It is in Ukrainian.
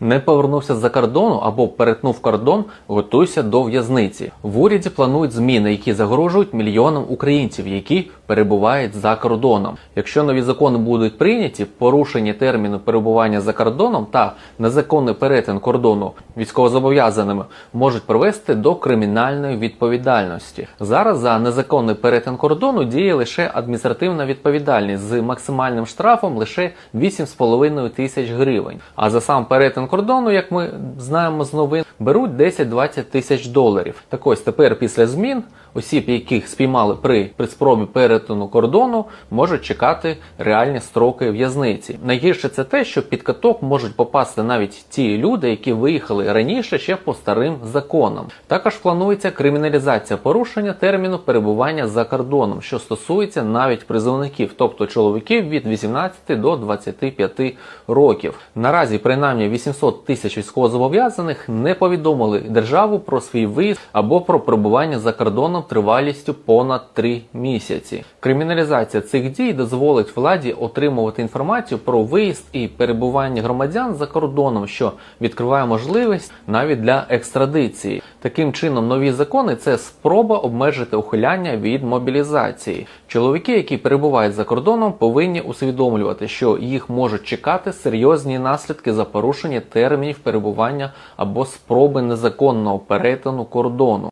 Не повернувся з-за кордону або перетнув кордон, готуйся до в'язниці. В уряді планують зміни, які загрожують мільйонам українців, які перебувають за кордоном. Якщо нові закони будуть прийняті, порушення терміну перебування за кордоном та незаконний перетин кордону військовозобов'язаними можуть привести до кримінальної відповідальності. Зараз за незаконний перетин кордону діє лише адміністративна відповідальність з максимальним штрафом лише 8,5 тисяч гривень. А за сам перетин кордону, як ми знаємо з новин, беруть 10-20 тисяч доларів. Так ось тепер після змін осіб, яких спіймали при, спробі перетину кордону, можуть чекати реальні строки в'язниці. Найгірше це те, що під каток можуть попасти навіть ті люди, які виїхали раніше ще по старим законам. Також планується криміналізація порушення терміну перебування за кордоном, що стосується навіть призовників, тобто чоловіків від 18 до 25 років. Наразі принаймні 800 тисяч військовозобов'язаних не повідомили державу про свій виїзд або про перебування за кордоном тривалістю понад 3 місяці. Криміналізація цих дій дозволить владі отримувати інформацію про виїзд і перебування громадян за кордоном, що відкриває можливість навіть для екстрадиції. Таким чином, нові закони це спроба обмежити ухиляння від мобілізації. Чоловіки, які перебувають за кордоном, повинні усвідомлювати, що їх можуть чекати серйозні наслідки за порушення термінів перебування або спроби незаконного перетину кордону.